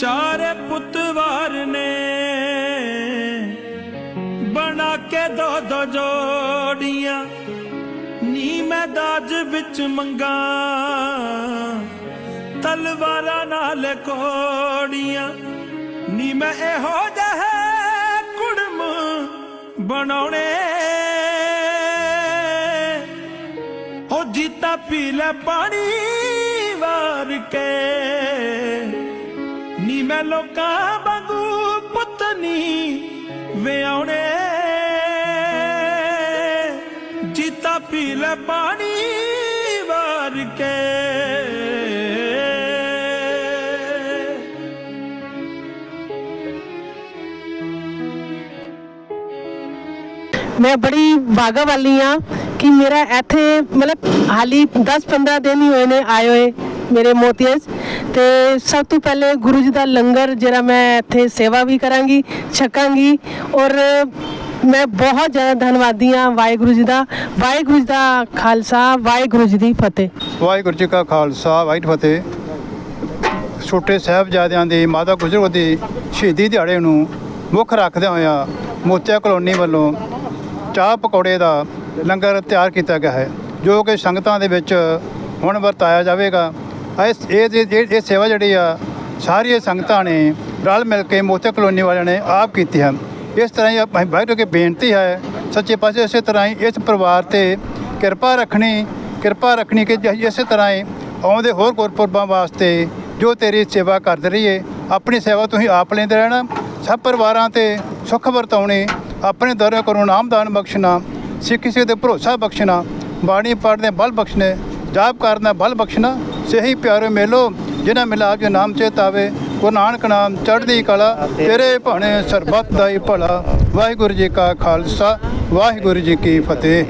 ਚਾਰੇ ਪੁੱਤਵਾਰ ਨੇ ਬਣਾ ਕੇ ਦੋ ਦੋ ਜੋੜੀਆਂ ਨੀ ਮੈਂ ਦਾਜ ਵਿੱਚ ਮੰਗਾ, ਤਲਵਾਰਾਂ ਨਾਲ ਕੋੜੀਆਂ ਨੀ ਮੈਂ ਇਹੋ ਜਿਹੇ ਕੁੜਮ ਬਣਾਉਣੇ। ਉਹ ਜੀਤਾ ਪੀ ਲੈ ਪਾਣੀ ਵਾਰ ਕੇ ਮੈਂ ਲੋਕਾਂ ਵਾਂਗੂ ਪੁੱਤਨੀ ਵਿਆਉਣੇ ਜੀਤਾ ਪੀ ਲੈ ਪਾਣੀ ਵਾਰ ਕੇ। ਮੈਂ ਬੜੀ ਵਾਗਾ ਵਾਲੀ ਆ ਕਿ ਮੇਰਾ ਇੱਥੇ ਮਤਲਬ ਹਾਲੀ 10-15 ਦਿਨ ਹੀ ਹੋਏ ਨੇ ਆਏ ਹੋਏ ਮੇਰੇ ਮੋਤੀਆਂ ਤੇ ਸਭ ਤੋਂ ਪਹਿਲੇ ਗੁਰੂ ਜੀ ਦਾ ਲੰਗਰ ਜਿਹੜਾ ਮੈਂ ਇੱਥੇ ਸੇਵਾ ਵੀ ਕਰਾਂਗੀ, ਛਕਾਂਗੀ ਔਰ ਮੈਂ ਬਹੁਤ ਜ਼ਿਆਦਾ ਧੰਨਵਾਦੀ ਹਾਂ ਵਾਹਿਗੁਰੂ ਜੀ ਦਾ। ਵਾਹਿਗੁਰੂ ਜੀ ਦਾ ਖਾਲਸਾ, ਵਾਹਿਗੁਰੂ ਜੀ ਦੀ ਫਤਿਹ। ਵਾਹਿਗੁਰੂ ਜੀ ਕਾ ਖਾਲਸਾ, ਵਾਹਿਗੁਰੂ ਫਤਿਹ। ਛੋਟੇ ਸਾਹਿਬਜ਼ਾਦਿਆਂ ਦੀ, ਮਾਤਾ ਗੁਜਰ ਦੀ ਸ਼ਹੀਦੀ ਦਿਹਾੜੇ ਨੂੰ ਮੁੱਖ ਰੱਖਦਿਆਂ ਹੋਇਆ ਮੋਤੀਆ ਕਲੋਨੀ ਵੱਲੋਂ ਚਾਹ ਪਕੌੜੇ ਦਾ ਲੰਗਰ ਤਿਆਰ ਕੀਤਾ ਗਿਆ ਹੈ, ਜੋ ਕਿ ਸੰਗਤਾਂ ਦੇ ਵਿੱਚ ਹੁਣ ਵਰਤਾਇਆ ਜਾਵੇਗਾ। ਇਸ ਇਹ ਜੇ ਇਹ ਇਹ ਸੇਵਾ ਜਿਹੜੀ ਆ, ਸਾਰੀਆਂ ਸੰਗਤਾਂ ਨੇ ਰਲ ਮਿਲ ਕੇ ਮੋਤੀਆ ਕਲੋਨੀ ਵਾਲਿਆਂ ਨੇ ਆਪ ਕੀਤੀ ਹੈ। ਇਸ ਤਰ੍ਹਾਂ ਹੀ ਆਪਾਂ- ਵਾਹਿਗੁਰੂ ਅੱਗੇ ਬੇਨਤੀ ਹੈ, ਸੱਚੇ ਪਾਸੇ ਇਸੇ ਤਰ੍ਹਾਂ ਹੀ ਇਸ ਪਰਿਵਾਰ ਤੇ ਕਿਰਪਾ ਰੱਖਣੀ ਕਿਰਪਾ ਰੱਖਣੀ ਕਿ ਜ- ਇਸੇ ਤਰ੍ਹਾਂ ਹੀ ਆਉਂਦੇ ਹੋਰ ਗੁਰਪੁਰਬਾਂ ਵਾਸਤੇ ਜੋ ਤੇਰੀ ਸੇਵਾ ਕਰਦੇ ਰਹੀਏ। ਆਪਣੀ ਸੇਵਾ ਤੁਸੀਂ ਆਪ ਲੈਂਦੇ ਰਹਿਣਾ, ਸਭ ਪਰਿਵਾਰਾਂ ਤੇ ਸੁੱਖ ਵਰਤਾਉਣੀ, ਆਪਣੇ ਦਰ ਕਰੋ ਨਾਮਦਾਨ ਬਖਸ਼ਣਾ ਸਿੱਖ ਕਿਸੇ ਤੇ ਭਰੋਸਾ ਬਖਸ਼ਣਾ ਬਾਣੀ ਪੜ੍ਹਨ ਦੇ ਬਲ ਬਖਸ਼ਣੇ ਜਾਪ ਕਰਨ ਦਾ ਬਲ ਬਖਸ਼ਣਾ ਸਹੀ ਪਿਆਰੇ ਮੇਲੋ, ਜਿਨ੍ਹਾਂ ਮਿਲਾਪ ਜੋ ਨਾਮ ਚੇਤ ਆਵੇ, ਗੁਰੂ ਨਾਨਕ ਨਾਮ ਚੜ੍ਹਦੀ ਕਲਾ, ਤੇਰੇ ਭਾਣੇ ਸਰਬੱਤ ਦਾ ਹੀ ਭਲਾ। ਵਾਹਿਗੁਰੂ ਜੀ ਕਾ ਖਾਲਸਾ, ਵਾਹਿਗੁਰੂ ਜੀ ਕੀ ਫਤਿਹ।